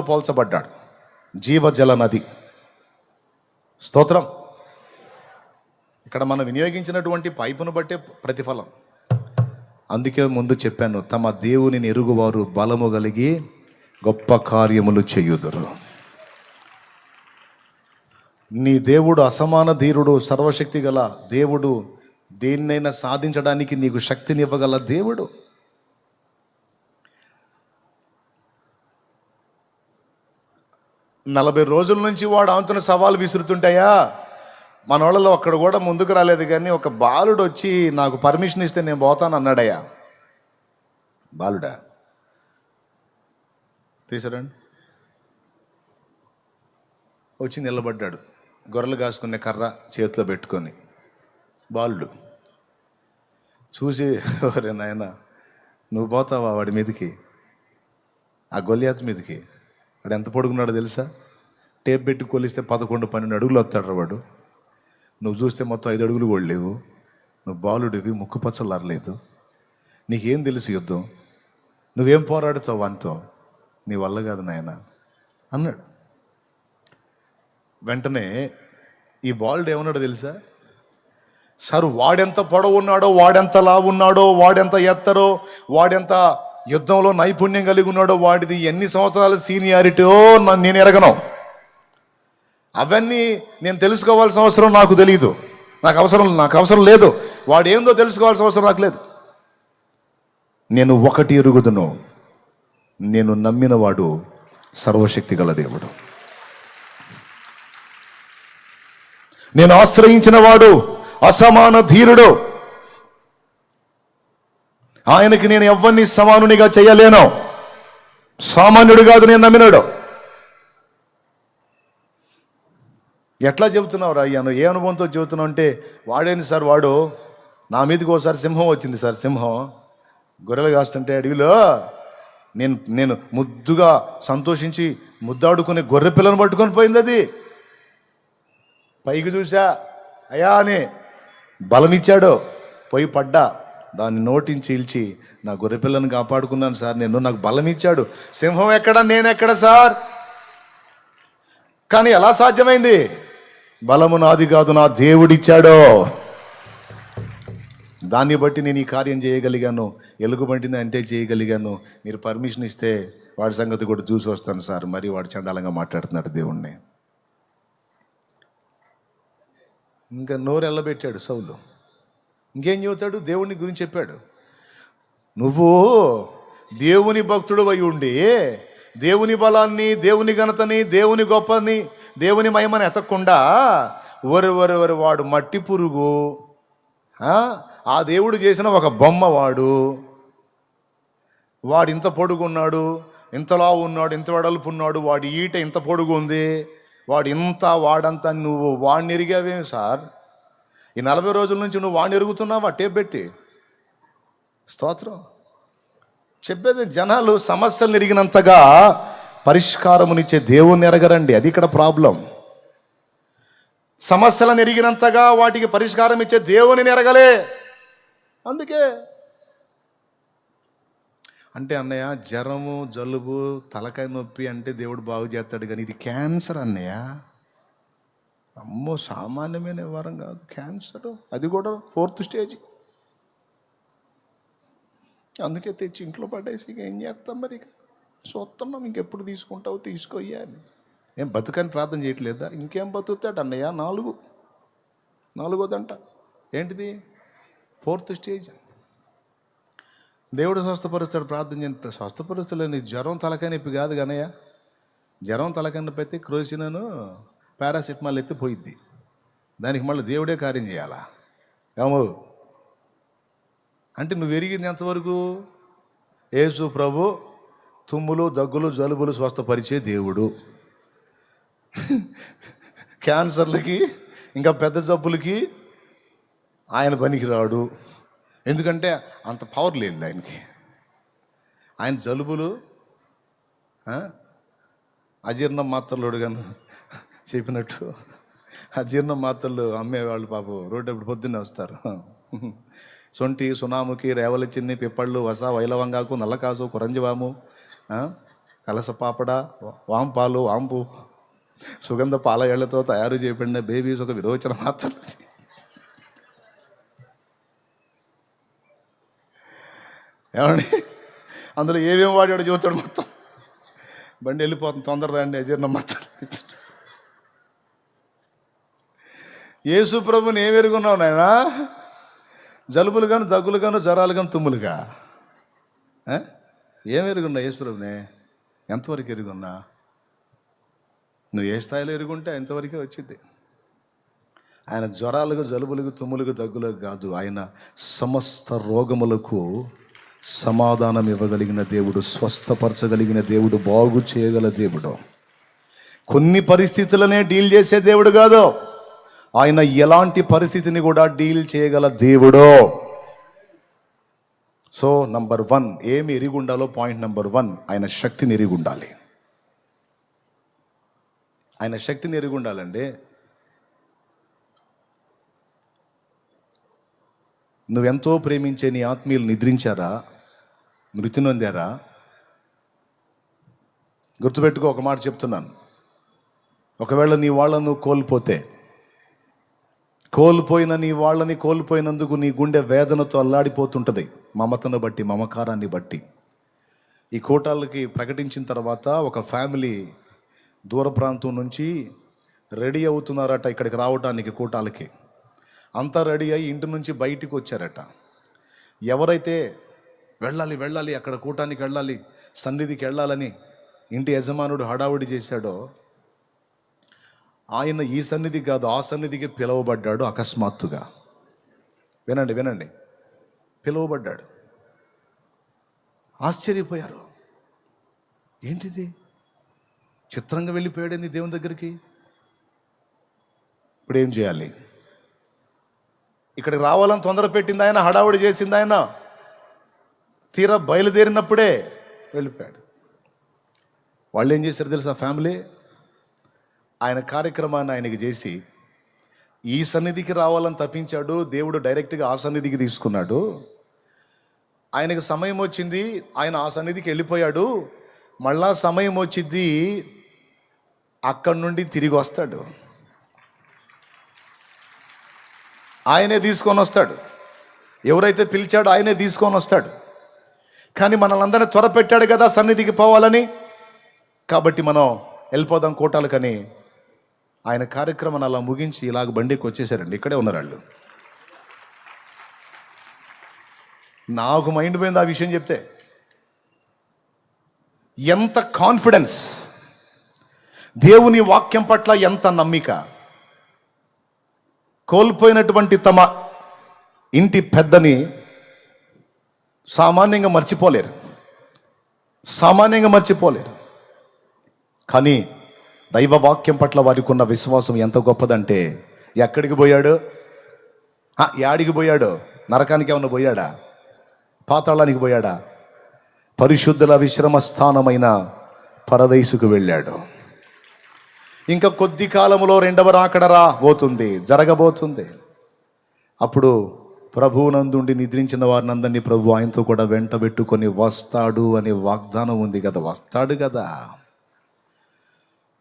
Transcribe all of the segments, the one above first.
పోల్చబడ్డాడు. జీవజల నది. స్తోత్రం. ఇక్కడ మనం వినియోగించినటువంటి పైపును బట్టే ప్రతిఫలం. అందుకే ముందు చెప్పాను తమ దేవుని ఎరుగువారు బలము కలిగి గొప్ప కార్యములు చేయుదురు. నీ దేవుడు అసమాన ధీరుడు సర్వశక్తి గల దేవుడు దేన్నైనా సాధించడానికి నీకు శక్తినివ్వగల దేవుడు. నలభై రోజుల నుంచి వాడు ఆమెతో సవాలు విసురుతుంటాయా? మన వాళ్ళలో ఒక్కడ కూడా ముందుకు రాలేదు కానీ ఒక బాలుడు వచ్చి నాకు పర్మిషన్ ఇస్తే నేను పోతాను అన్నాడయ్యా. బాలుడా. తీసారండి. వచ్చి నిలబడ్డాడు. గొర్రెలు కాసుకునే కర్ర చేతిలో పెట్టుకొని. బాలుడు. చూసి ఒరే నాయన నువ్వు పోతావా వాడి మీదకి? ఆ గొల్లియాత్ మీదకి? వాడు ఎంత పొడుగున్నాడో తెలుసా? టేప్ పెట్టి కొలిస్తే పదకొండు పన్నెండు అడుగులు వస్తాడు వాడు. నువ్వు చూస్తే మొత్తం ఐదు అడుగులు కూడా లేవు. నువ్వు బాలుడివి ముక్కు పచ్చలారలేదు నీకేం తెలుసు యుద్ధం? నువ్వేం పోరాడుతావు వానితో? నీ వల్ల కాదు నాయన అన్నాడు. వెంటనే ఈ బాలుడు ఏమన్నాడు తెలుసా? సార్ వాడెంత పొడవు ఉన్నాడో వాడెంత లావు ఉన్నాడో వాడెంత ఎత్తరో వాడెంత యుద్ధంలో నైపుణ్యం కలిగి ఉన్నాడో వాడిది ఎన్ని సంవత్సరాల సీనియారిటీ నన్ను నేను ఎరగను. అవన్నీ నేను తెలుసుకోవాల్సిన అవసరం నాకు తెలియదు నాకు అవసరం నాకు అవసరం లేదు. వాడు ఏందో తెలుసుకోవాల్సిన అవసరం నాకు లేదు. నేను ఒకటి ఎరుగుదును. నేను నమ్మిన వాడు సర్వశక్తి గల దేవుడు. నేను ఆశ్రయించిన వాడు అసమాన ధీరుడు. ఆయనకి నేను ఎవరిని సమానునిగా చేయలేను. సామాన్యుడు కాదు నేను నమ్మినాడు. ఎట్లా చెబుతున్నావు రా అయ్యాను ఏ అనుభవంతో చెబుతున్నావు అంటే వాడేంది సార్ వాడు? నా మీదకి ఒకసారి సింహం వచ్చింది సార్ సింహం. గొర్రెలు కాస్తుంటే అడవిలో నేను నేను ముద్దుగా సంతోషించి ముద్దాడుకునే గొర్రె పిల్లను పట్టుకొని పోయింది అది. పైకి చూసా అయా అని బలమిచ్చాడు. పోయి పడ్డా. దాన్ని నోటించి చీల్చి నా గొర్రె పిల్లను కాపాడుకున్నాను సార్ నేను నాకు బలం ఇచ్చాడు సింహం ఎక్కడ నేను ఎక్కడ సార్? కానీ ఎలా సాధ్యమైంది? బలము నాది కాదు నా దేవుడిచ్చాడో. దాన్ని బట్టి నేను ఈ కార్యం చేయగలిగాను. ఎలుగుబంటిని అంతే చేయగలిగాను. మీరు పర్మిషన్ ఇస్తే వాడి సంగతి కూడా చూసి వస్తాను సార్. మరి వాడు చండాలంగా మాట్లాడుతున్నాడు దేవుణ్ణి. ఇంకా నోరు ఎల్లబెట్టాడు సౌలు. ఇంకేం చెబుతాడు? దేవుని గురించి చెప్పాడు. నువ్వు దేవుని భక్తుడు అయి ఉండి దేవుని బలాన్ని దేవుని ఘనతని దేవుని గొప్పని దేవుని మహిమను ఎతకుండా వరి వాడు మట్టి పురుగు ఆ? ఆ దేవుడు చేసిన ఒక బొమ్మ వాడు. వాడు ఇంత పొడుగున్నాడు ఇంతలా ఉన్నాడు ఇంత వెడల్పు ఉన్నాడు వాడి ఈట ఇంత పొడుగు ఉంది వాడు ఇంత వాడంతా నువ్వు వాడిని ఎరిగావేమి సార్? ఈ నలభై రోజుల నుంచి నువ్వు వాడిని ఎరుగుతున్నావా టేప్ పెట్టి. స్తోత్రం. చెప్పేది జనాలు సమస్యలు ఎరిగినంతగా పరిష్కారమునిచ్చే దేవుణ్ణి ఎరగరండి. అది ఇక్కడ ప్రాబ్లం. సమస్యలను ఎరిగినంతగా వాటికి పరిష్కారం ఇచ్చే దేవుని ఎరగలే. అందుకే అంటే అన్నయ్య జ్వరము జలుబు తలకాయ నొప్పి అంటే దేవుడు బాగు చేస్తాడు కానీ ఇది క్యాన్సర్ అన్నయ్య. అమ్మో సామాన్యమైన వరం కాదు క్యాన్సర్. అది కూడా ఫోర్త్ స్టేజ్. అందుకే తెచ్చి ఇంట్లో పడేసి ఇక ఏం చేస్తాం మరి ఇక? చూస్తున్నాం ఇంకెప్పుడు తీసుకుంటావు? తీసుకోయ్యాలి ఏం బతుకని ప్రార్థన చేయట్లేదా? ఇంకేం బతుకుతాడు? అన్నయ్య నాలుగు. నాలుగోదంట. ఏంటిది? Fourth stage. దేవుడు స్వస్థపరుస్తాడు ప్రార్థన చేయండి స్వస్థపరుస్తలేని జ్వరం తలకనిప్పి కాదు కనయ్య జ్వరం తలకాయ నొప్పి అయితే క్రోసినను పారాసిటమాల్ ఎత్తి పోయిద్ది. దానికి మళ్ళీ దేవుడే కార్యం చేయాలా? ఏమో. అంటే నువ్వు ఎరిగింది ఎంతవరకు? యేసు ప్రభు తుమ్ములు దగ్గులు జలుబులు స్వస్థపరిచే దేవుడు. క్యాన్సర్లకి ఇంకా పెద్ద జబ్బులకి ఆయన పనికిరాడు. ఎందుకంటే అంత పవర్ లేదు ఆయనకి. ఆయన జలుబులు అజీర్ణం అజీర్ణ మాత్రలుడు గాను చెప్పినట్టు. అజీర్ణ మాత్రలు అమ్మేవాళ్ళు పాపం రోడ్డు అప్పుడు పొద్దున్నే వస్తారు. సొంటి సునాముకి రేవల చిన్ని పిప్పళ్ళు వస వైలవంగాకు నల్లకాసు కురంజవాము కలస పాపడ వాంపాలు వాంపు. సుగంధ పాలయాళ్ళతో తయారు చేయబడిన బేబీస్ ఒక విరోచన మాత్రం. ఏమండి? అందులో ఏమేమి వాడాడు చూస్తాడు మొత్తం. బండి వెళ్ళిపోతుంది తొందరగా అండి అజీర్ణం మొత్తం యేసు ప్రభుని ఏం ఎరుగున్నావు నాయనా? జలుబులు కానీ దగ్గులు కానీ జ్వరాలు కానీ తుమ్ములుగా? ఏం ఎరుగున్నా యేసు ఎంతవరకు ఎరుగున్నా? నువ్వు ఏ స్థాయిలో ఎరుగుంటే ఎంతవరకే వచ్చింది. ఆయన జ్వరాలకు జలుబులకు తుమ్ములకు దగ్గులకు కాదు ఆయన సమస్త రోగములకు సమాధానం ఇవ్వగలిగిన దేవుడు స్వస్థపరచగలిగిన దేవుడు బాగు చేయగల దేవుడు. కొన్ని పరిస్థితులనే డీల్ చేసే దేవుడు కాదు. ఆయన ఎలాంటి పరిస్థితిని కూడా డీల్ చేయగల దేవుడో. సో నంబర్ వన్ ఏమి ఎరిగి ఉండాలో పాయింట్ నంబర్ వన్ ఆయన శక్తిని ఎరిగి ఉండాలి ఆయన శక్తిని ఎరిగి ఉండాలండి నువ్వెంతో ప్రేమించే నీ ఆత్మీయులు నిద్రించారా? మృతి నొందారా గుర్తుపెట్టుకో ఒక మాట చెప్తున్నాను. ఒకవేళ నీ వాళ్ళను కోల్పోతే కోల్పోయిన నీ వాళ్ళని కోల్పోయినందుకు నీ గుండె వేదనతో అల్లాడిపోతుంటుంది. మమతను బట్టి మమకారాన్ని బట్టి. ఈ కోటాలకి ప్రకటించిన తర్వాత ఒక ఫ్యామిలీ దూర ప్రాంతం నుంచి రెడీ అవుతున్నారట ఇక్కడికి రావడానికి కూటాలకి. అంతా రెడీ అయ్యి ఇంటి నుంచి బయటికి వచ్చారట. ఎవరైతే వెళ్ళాలి వెళ్ళాలి అక్కడ కూటానికి వెళ్ళాలి సన్నిధికి వెళ్ళాలని ఇంటి యజమానుడు హడావుడి చేశాడో ఆయన ఈ సన్నిధి కాదు ఆ సన్నిధికి పిలువబడ్డాడు అకస్మాత్తుగా. వినండి వినండి. పిలువబడ్డాడు. ఆశ్చర్యపోయారు. ఏంటిది? చిత్రంగా వెళ్ళిపోయాడేంది దేవుని దగ్గరికి? ఇప్పుడు ఏం చేయాలి? ఇక్కడికి రావాలని తొందర పెట్టింది ఆయన హడావుడి చేసింది ఆయన. తీరా బయలుదేరినప్పుడే వెళ్ళిపోయాడు. వాళ్ళు ఏం చేశారు తెలుసా ఫ్యామిలీ? ఆయన కార్యక్రమాన్ని ఆయనకి చేసి ఈ సన్నిధికి రావాలని తప్పించాడు దేవుడు డైరెక్ట్గా ఆ సన్నిధికి తీసుకున్నాడు. ఆయనకు సమయం వచ్చింది ఆయన ఆ సన్నిధికి వెళ్ళిపోయాడు. మళ్ళా సమయం వచ్చింది అక్కడి నుండి తిరిగి వస్తాడు. ఆయనే తీసుకొని వస్తాడు. ఎవరైతే పిలిచాడో ఆయనే తీసుకొని వస్తాడు. కానీ మనల్ని త్వర పెట్టాడు కదా సన్నిధికి పోవాలని. కాబట్టి మనం వెళ్ళిపోదాం కోటాలు కానీ ఆయన కార్యక్రమాన్ని అలా ముగించి ఇలాగ బండికి వచ్చేసారండి. ఇక్కడే ఉన్నారు వాళ్ళు నాకు మైండ్ పోయింది ఆ విషయం చెప్తే. ఎంత కాన్ఫిడెన్స్. దేవుని వాక్యం పట్ల ఎంత నమ్మిక. కోల్పోయినటువంటి తమ ఇంటి పెద్దని సామాన్యంగా మర్చిపోలేరు. సామాన్యంగా మర్చిపోలేరు. కానీ దైవ వాక్యం పట్ల వారికి ఉన్న విశ్వాసం ఎంత గొప్పదంటే ఎక్కడికి పోయాడు? యాడికి పోయాడు? నరకానికి ఏమన్నా పోయాడా? పాతాళానికి పోయాడా? పరిశుద్ధుల విశ్రమ స్థానమైన పరదైసుకు వెళ్ళాడు. ఇంకా కొద్ది కాలంలో రెండవ రాకడ రాబోతుంది జరగబోతుంది. అప్పుడు ప్రభువునందుండి నిద్రించిన వారినందరినీ ప్రభు ఆయనతో కూడా వెంట పెట్టుకొని వస్తాడు అనే వాగ్దానం ఉంది కదా వస్తాడు కదా.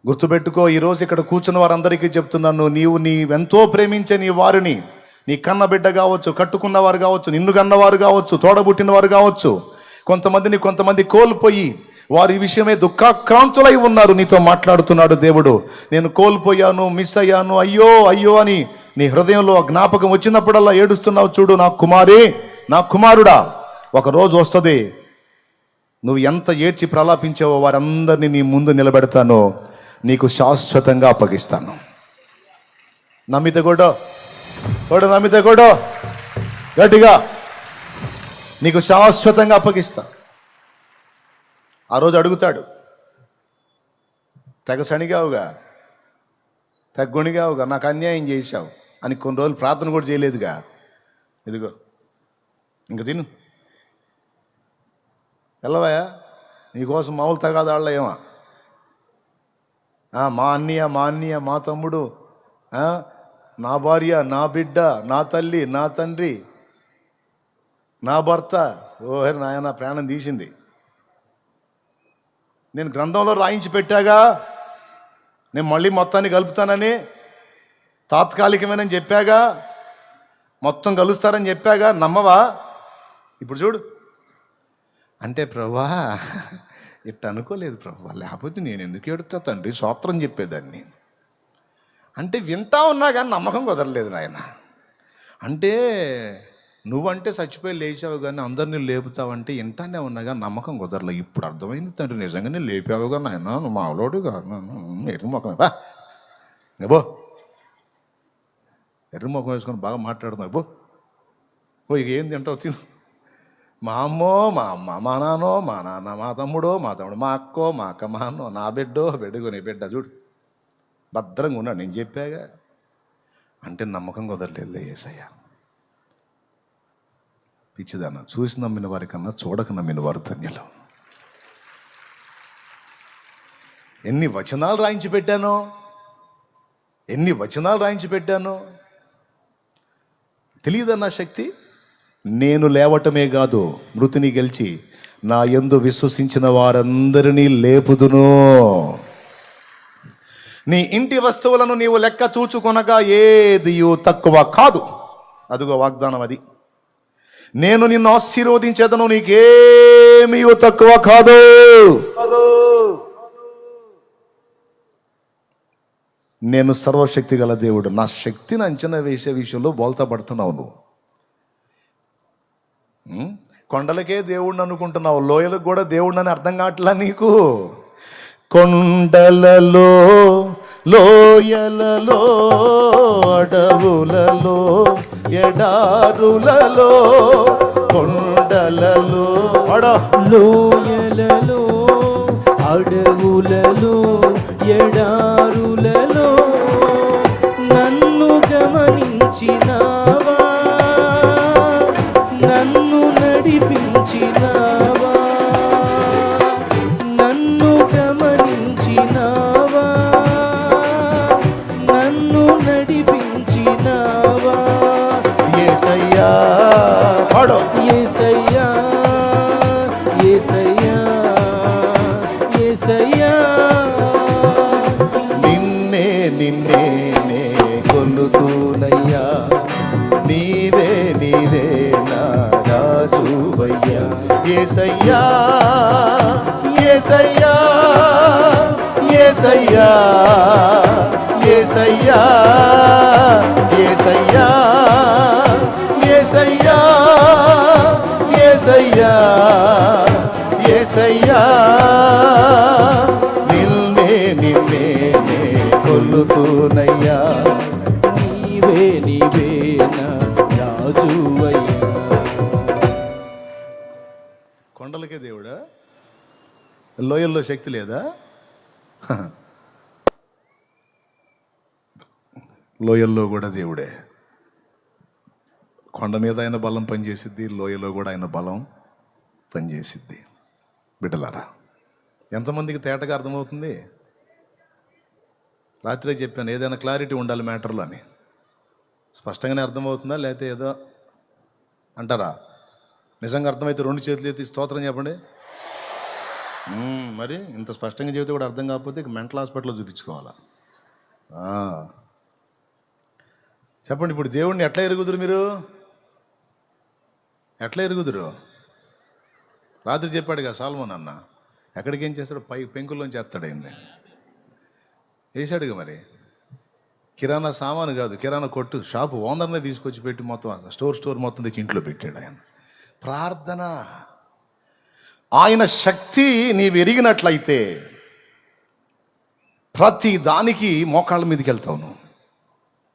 గుర్తుపెట్టుకో ఈరోజు ఇక్కడ కూర్చున్న వారందరికీ చెప్తున్నాను నీవు నీ ఎంతో ప్రేమించే నీ వారిని నీ కన్న బిడ్డ కావచ్చు కట్టుకున్న వారు కావచ్చు నిన్ను కన్నవారు కావచ్చు తోడబుట్టిన వారు కావచ్చు కొంతమందిని కొంతమంది కోల్పోయి వారి విషయమే దుఃఖాక్రాంతులై ఉన్నారు. నీతో మాట్లాడుతున్నాడు దేవుడు. నేను కోల్పోయాను మిస్ అయ్యాను అయ్యో అయ్యో అని నీ హృదయంలో జ్ఞాపకం వచ్చినప్పుడల్లా ఏడుస్తున్నావు చూడు నా కుమారే నా కుమారుడా. ఒకరోజు వస్తుంది నువ్వు ఎంత ఏడ్చి ప్రలాపించావో వారందరినీ నీ ముందు నిలబెడతాను నీకు శాశ్వతంగా అప్పగిస్తాను. నమ్మితే కూడా కూడా నమ్మితే కూడా గట్టిగా. నీకు శాశ్వతంగా అప్పగిస్తా. ఆ రోజు అడుగుతాడు. తెగ శనిగావుగా. తెగ గుణిగావుగా. నాకు అన్యాయం చేశావు. అని కొన్ని రోజులు ప్రార్థన కూడా చేయలేదుగా. ఇదిగో. ఇంక తిను. వెళ్ళవయా నీకోసం మామూలు తగాదాళ్ళ ఏమా? మా అన్నయ్య మా అన్నయ్య మా తమ్ముడు నా భార్య నా బిడ్డ నా తల్లి నా తండ్రి నా భర్త. ఓహర్ నాయన ప్రాణం తీసింది. నేను గ్రంథంలో రాయించి పెట్టాగా నేను మళ్ళీ మొత్తాన్ని కలుపుతానని తాత్కాలికమేనని చెప్పాగా మొత్తం కలుస్తారని చెప్పాగా నమ్మవా? ఇప్పుడు చూడు. అంటే ప్రభా ఇట్ట అనుకోలేదు ప్రభు. లేకపోతే నేను ఎందుకు ఎడుతా తండ్రి సూత్రం చెప్పేదాన్ని. అంటే వింటా ఉన్నా కానీ నమ్మకం కుదరలేదు నాయన. అంటే నువ్వంటే చచ్చిపోయి లేచావు కానీ అందరినీ లేపుతావంటే ఇంటానే ఉన్నా కానీ నమ్మకం కుదరలే. ఇప్పుడు అర్థమైంది తండ్రి నిజంగానే లేపావు కానీ ఆయన నువ్వు మావలోడు ఎర్రి ముఖం బా. బో వేసుకొని బాగా మాట్లాడుతున్నావు. బో ఓ ఇక ఏం తింటావు? తిను. మా అమ్మో మా అమ్మ మా నాన్నో మా నాన్న మా తమ్ముడో మా తమ్ముడు మా అక్కో మా అక్క మా అన్నో నా బిడ్డో బిడ్డగో నీ బిడ్డ చూడు. భద్రంగా ఉన్నాడు నేను చెప్పాగా. అంటే నమ్మకం కుదరలేదు ఏసయ్య. పిచ్చిదన్న చూసి నమ్మిన వారికన్నా చూడక నమ్మిన వారు ధన్యులు. ఎన్ని వచనాలు రాయించి పెట్టాను ఎన్ని వచనాలు రాయించి పెట్టాను. తెలియదన్న శక్తి? నేను లేవటమే కాదు మృతిని గెలిచి నా ఎందు విశ్వసించిన వారందరినీ లేపుదును. నీ ఇంటి వస్తువులను నీవు లెక్క చూచుకొనగా ఏది తక్కువ కాదు. అదిగో వాగ్దానం అది. నేను నిన్ను ఆశీర్వదించేదను నీకేమీ తక్కువ కాదు. నేను సర్వశక్తి గల దేవుడు. నా శక్తిని అంచనా వేసే విషయంలో బోల్తా పడుతున్నావు నువ్వు. కొండలకే దేవుడిని అనుకుంటున్నావు లోయలకు కూడా దేవుడిని అర్థం కావట్లా నీకు? కొండలలో లోయలలో అడవులలో ఎడారులలో కొండలలో అడ. లోయలలో అడవులలో ఎడారులలో నిన్నే నే కొలుతూనయ్యా. నీవే నీవే నా రాజువయ్యా. ఏసయ్యా ఏసయ్యా ఏసయ్యా ఏసయ్యా ఏసయ్యా ఏసయ్యా ఏసయ్యా ఏసయ్యా. కొలుతూనయ్యా నీవే నీవేనా రాజువయ్యా. కొండలకే దేవుడా? లోయల్లో శక్తి లేదా? లోయల్లో కూడా దేవుడే. కొండ మీద ఆయన బలం పనిచేసిద్ది లోయలో కూడా ఆయన బలం పనిచేసిద్ది. బిడ్డలారా ఎంతమందికి తేటగా అర్థమవుతుంది? రాత్రే చెప్పాను ఏదైనా క్లారిటీ ఉండాలి మ్యాటర్లో అని. స్పష్టంగానే అర్థమవుతుందా లేకపోతే ఏదో అంటారా? నిజంగా అర్థమైతే రెండు చేతులు ఎత్తి స్తోత్రం చెప్పండి. మరి ఇంత స్పష్టంగా చెబితే కూడా అర్థం కాకపోతే ఇక మెంటల్ హాస్పిటల్లో చూపించుకోవాలా? చెప్పండి ఇప్పుడు దేవుణ్ణి ఎట్లా ఎరుగుదురు మీరు? ఎట్లా ఎరుగుదురు? రాత్రి చెప్పాడు కదా సాల్మోన్ అన్న ఎక్కడికి ఏం చేస్తాడు పై పెంకుల్లోంచి చేస్తాడు వేసాడుగా మరి. కిరాణా సామాను కాదు కిరాణా కొట్టు షాపు ఓనర్నే తీసుకొచ్చి పెట్టి మొత్తం స్టోర్ స్టోర్ మొత్తం తెచ్చి ఇంట్లో పెట్టాడు ఆయన. ప్రార్థన. ఆయన శక్తి నీవు ఎరిగినట్లయితే ప్రతి దానికి మోకాళ్ళ మీదకి వెళ్తావు నువ్వు.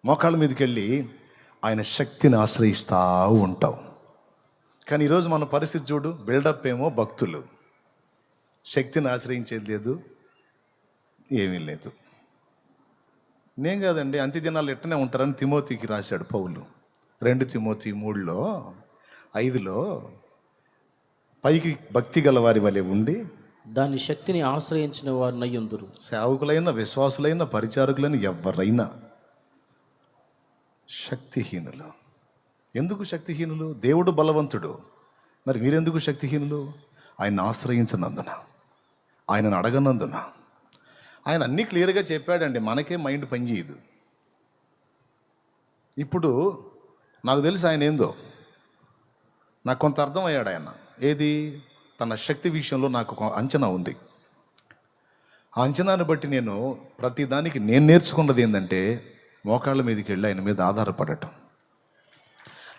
మోకాళ్ళ మీదకి వెళ్ళి ఆయన శక్తిని ఆశ్రయిస్తూ ఉంటావు. కానీ ఈరోజు మన పరిస్థితి చూడు బిల్డప్ ఏమో భక్తులు. శక్తిని ఆశ్రయించేది లేదు ఏమీ లేదు. నేను కాదండి అంత్య దినాలు ఎట్టనే ఉంటారని తిమోతికి రాశాడు పౌలు. రెండు తిమోతి మూడులో ఐదులో పైకి భక్తి గల వారి వలె ఉండి దాని శక్తిని ఆశ్రయించిన వారు నయ్యుందురు. సేవకులైన విశ్వాసులైన పరిచారకులైన ఎవరైనా శక్తిహీనులు. ఎందుకు శక్తిహీనులు? దేవుడు బలవంతుడు. మరి మీరెందుకు శక్తిహీనులు? ఆయన ఆశ్రయించినందున ఆయనను అడగనందున. ఆయన అన్నీ క్లియర్గా చెప్పాడండి. మనకే మైండ్ పనిచేయదు ఇప్పుడు నాకు తెలుసు ఆయన ఏందో. నాకు కొంత అర్థమయ్యాడు ఆయన. ఏది? తన శక్తి విషయంలో నాకు ఒక అంచనా ఉంది. ఆ అంచనాను బట్టి నేను ప్రతిదానికి నేను నేర్చుకున్నది ఏంటంటే మోకాళ్ళ మీదకి వెళ్ళి ఆయన మీద ఆధారపడటం.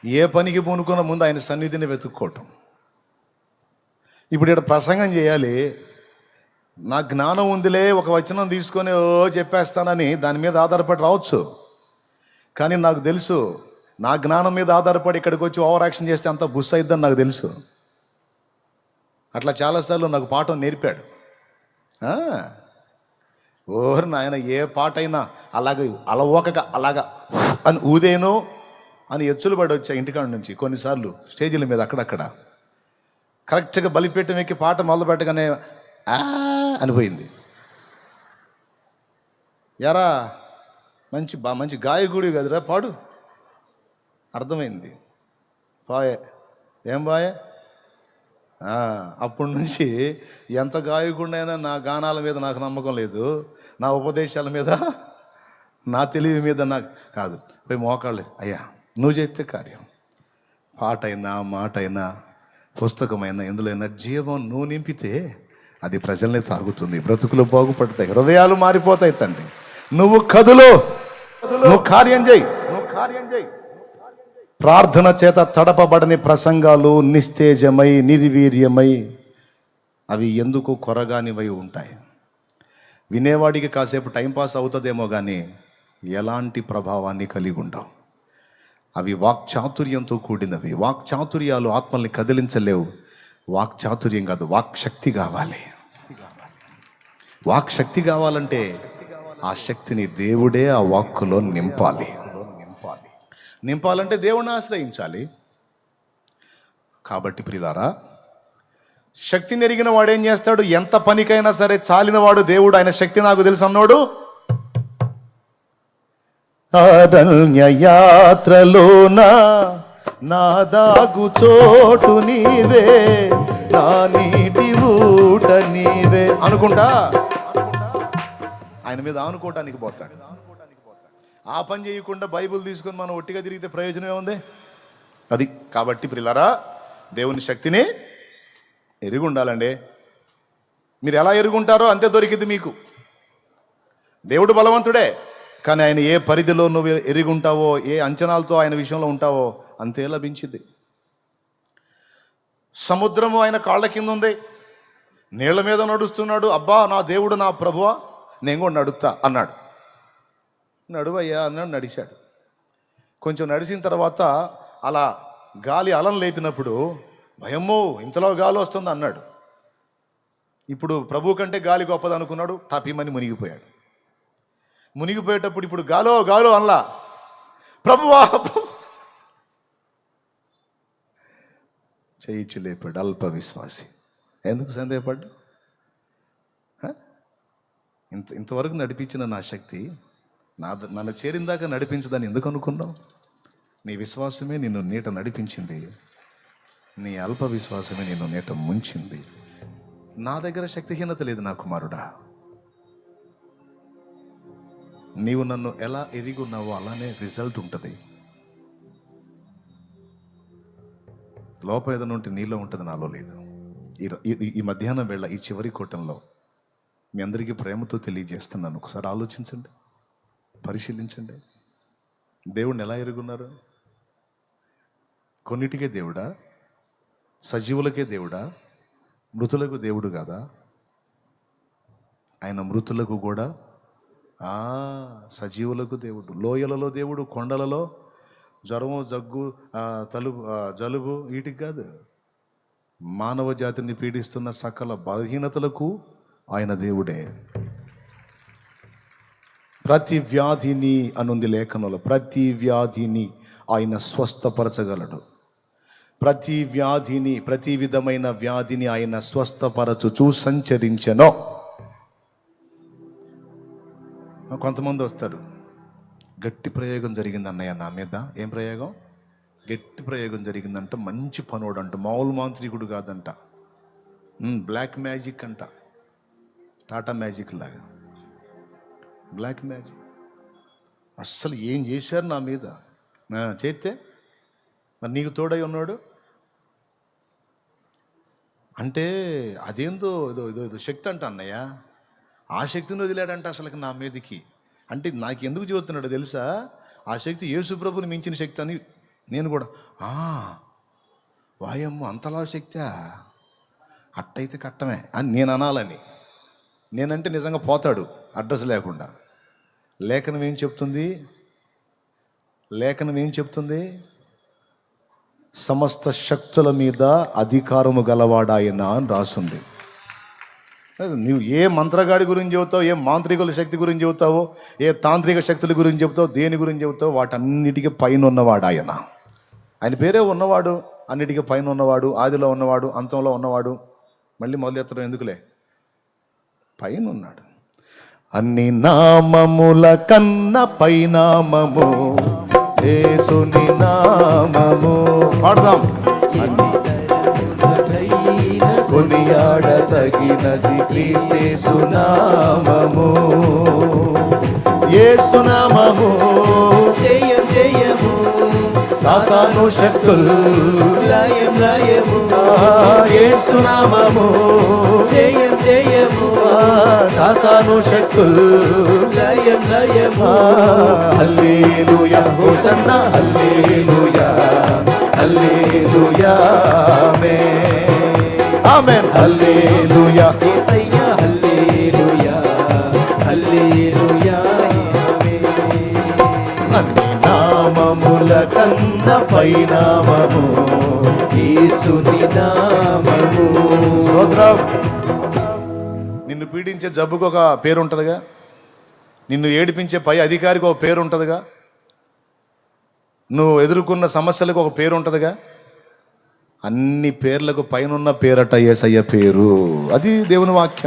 ఏ పనికి పూనుకున్న ముందు ఆయన సన్నిధిని వెతుక్కోవటం. ఇప్పుడు ఇక్కడ ప్రసంగం చేయాలి. నా జ్ఞానం ఉందిలే ఒక వచనం తీసుకొని ఓ చెప్పేస్తానని దాని మీద ఆధారపడి రావచ్చు. కానీ నాకు తెలుసు నా జ్ఞానం మీద ఆధారపడి ఇక్కడికి వచ్చి ఓవర్ యాక్షన్ చేస్తే అంత బుస్ అయిద్దని నాకు తెలుసు. అట్లా చాలాసార్లు నాకు పాఠం నేర్పాడు. ఆ, ఓరు నాయన ఏ పాట అయినా అలాగే అలవోకగా అలాగా అని ఊదేను అని ఎచ్చులు పడి వచ్చా ఇంటికాడ నుంచి కొన్నిసార్లు స్టేజీల మీద అక్కడక్కడ. కరెక్ట్గా బలిపీఠం ఎక్కి పాట మొదలు పెట్టగానే ఆ అనిపోయింది. ఎరా మంచి బా మంచి గాయకుడు కదరా పాడు. అర్థమైంది. పాయే. ఏం బాయే అప్పటి నుంచి ఎంత గాయకుడినైనా నా గానాల మీద నాకు నమ్మకం లేదు. నా ఉపదేశాల మీద నా తెలివి మీద నాకు కాదు. పోయి మోకాళ్ళు అయ్యా నువ్వు చేస్తే కార్యం. పాటైనా మాటైనా అయినా పుస్తకమైనా ఎందులోనైనా జీవం నువ్వు నింపితే అది ప్రజల్ని తాగుతుంది. బ్రతుకులు బాగుపడతాయి. హృదయాలు మారిపోతాయి తండ్రి. నువ్వు కదులు. నువ్వు కార్యం చేయి. నువ్వు కార్యం చేయి. ప్రార్థన చేత తడపబడని ప్రసంగాలు నిస్తేజమై నిర్వీర్యమై అవి ఎందుకు కొరగానివై ఉంటాయి? వినేవాడికి కాసేపు టైంపాస్ అవుతుందేమో కానీ ఎలాంటి ప్రభావాన్ని కలిగి ఉండవు. అవి వాక్చాతుర్యంతో కూడినవి. వాక్చాతుర్యాలు ఆత్మల్ని కదిలించలేవు. వాక్చాతుర్యం కాదు వాక్శక్తి కావాలి. వాక్ శక్తి కావాలంటే ఆ శక్తిని దేవుడే ఆ వాక్కులో నింపాలి. నింపాలి నింపాలంటే దేవుణ్ణి ఆశ్రయించాలి. కాబట్టి ప్రిలారా శక్తిని ఎరిగిన వాడు ఏం చేస్తాడు? ఎంత పనికైనా సరే చాలినవాడు దేవుడు. ఆయన శక్తి నాకు తెలుసు అన్నాడు. అరణ్య నా దాగు చోటు నీవే నా నీటి ఊట నీవే అనుకుంటా? ఆయన మీద ఆనుకోవటానికి పోతాడు. ఆ పని చేయకుండా బైబిల్ తీసుకొని మనం ఒట్టిగా తిరిగితే ప్రయోజనం ఏముంది? అది. కాబట్టి ప్రిల్లరా దేవుని శక్తిని ఎరిగి ఉండాలండి. మీరు ఎలా ఎరుగుంటారో అంతే దొరికింది మీకు. దేవుడు బలవంతుడే కానీ ఆయన ఏ పరిధిలో నువ్వు ఎరిగుంటావో ఏ అంచనాలతో ఆయన విషయంలో ఉంటావో అంతే లభించింది. సముద్రము ఆయన కాళ్ళ కింద ఉంది. నీళ్ళ మీద నడుస్తున్నాడు. అబ్బా నా దేవుడు నా ప్రభువా. నేను కూడా నడుపుతా అన్నాడు. నడువయ్యా అన్నాడు నడిచాడు. కొంచెం నడిచిన తర్వాత అలా గాలి అలం లేపినప్పుడు భయమ్మో ఇంతలో గాలి వస్తుంది అన్నాడు. ఇప్పుడు ప్రభు కంటే గాలి గొప్పది అనుకున్నాడు టాపీమని మునిగిపోయాడు. మునిగిపోయేటప్పుడు ఇప్పుడు గాలో గాలో అనలా. ప్రభువా ప్రభు. చేయిచ్చి లేపాడు అల్ప విశ్వాసి. ఎందుకు సందేహపడ్డు ఇంత ఇంతవరకు నడిపించిన నా శక్తి నా నన్ను చేరిన దాకా నడిపించదని ఎందుకు అనుకున్నావు? నీ విశ్వాసమే నిన్ను నీట నడిపించింది. నీ అల్ప విశ్వాసమే నిన్ను నీట ముంచింది. నా దగ్గర శక్తిహీనత లేదు నా కుమారుడా. నీవు నన్ను ఎలా ఎదిగున్నావో అలానే రిజల్ట్ ఉంటుంది. లోపం ఏదైనా ఉంటే నీలో ఉంటుంది నాలో లేదు. ఈ- ఈ మధ్యాహ్నం వేళ ఈ చివరి కూటంలో మీ అందరికీ ప్రేమతో తెలియజేస్తున్నాను. ఒకసారి ఆలోచించండి. పరిశీలించండి. దేవుణ్ణి ఎలా ఎరుగున్నారు? కొన్నిటికే దేవుడా? సజీవులకే దేవుడా? మృతులకు దేవుడు కాదా? ఆయన మృతులకు కూడా? ఆ, సజీవులకు దేవుడు. లోయలలో దేవుడు కొండలలో? జ్వరము జగ్గు తలుపు జలుబు వీటికి కాదు. మానవ జాతిని పీడిస్తున్న సకల బలహీనతలకు ఆయన దేవుడే. ప్రతి వ్యాధిని అనుంది లేఖనంలో ప్రతి వ్యాధిని ఆయన స్వస్థపరచగలడు. ప్రతి వ్యాధిని ప్రతి విధమైన వ్యాధిని ఆయన స్వస్థపరచుచూ సంచరించను. కొంతమంది వస్తారు. గట్టి ప్రయోగం జరిగింది అన్నయ్య నా మీద. ఏం ప్రయోగం? గట్టి ప్రయోగం జరిగిందంట మంచి పనుడంట మామూలు మాంత్రికుడు కాదంట. బ్లాక్ మ్యాజిక్ అంట. టాటా మ్యాజిక్ లాగా. Black magic. అస్సలు ఏం చేశారు నా మీద? చేస్తే మరి నీకు తోడై ఉన్నాడు? అంటే అదేందో ఏదో ఏదో ఏదో శక్తి అంట అన్నయ్య. ఆ శక్తిని వదిలాడంట అసలు నా మీదకి. అంటే నాకు ఎందుకు చెబుతున్నాడు తెలుసా? ఆ శక్తి యేసుప్రభుని మించిన శక్తి అని నేను కూడా. "ఆ, వాయమ్మ అంతలా శక్తి? అట్టయితే కట్టమే అని నేను అనాలని. నేనంటే నిజంగా పోతాడు అడ్రస్ లేకుండా. లేఖనం ఏం చెప్తుంది? లేఖనం ఏం చెప్తుంది? సమస్త శక్తుల మీద అధికారము గలవాడాయన అని రాసుంది. నువ్వు ఏ మంత్రగాడి గురించి చెబుతావు ఏ మాంత్రికుల శక్తి గురించి చెబుతావో ఏ తాంత్రిక శక్తుల గురించి చెబుతావు దేని గురించి చెబుతావు వాటన్నిటికీ పైన ఉన్నవాడు ఆయన ఆయన పేరే ఉన్నవాడు అన్నిటికీ పైన ఉన్నవాడు ఆదిలో ఉన్నవాడు అంతంలో ఉన్నవాడు. మళ్ళీ మొదలెత్తడం ఎందుకులే? పైన ఉన్నాడు అన్ని నామముల కన్న పైనామము యేసుని నామము. పాడదాం. అన్ని కొనియాడదగినది క్రీస్తేసు నామము. ఏసునామము. జయం సాతాను శక్తుల్. లయం లయము. యేసునామము జయం జయము. సాతాను శక్తుల్. లయం లయము. హల్లేలూయా హోసన్న హల్లేలూయా హల్లేలూయా ఆమేన్. హల్లేలూయా. యేసయ్యా హల్లెలూయా. కన్న పైనామము యేసుని నామము. స్తోత్రం. నిన్ను పీడించే జబ్బుకు ఒక పేరు ఉంటుందిగా. నిన్ను ఏడిపించే పై అధికారికి ఒక పేరు ఉంటుందిగా. నువ్వు ఎదుర్కొన్న సమస్యలకు ఒక పేరు ఉంటుందిగా. అన్ని పేర్లకు పైనున్న పేరట ఏసయ్య పేరు. అది దేవుని వాక్యం.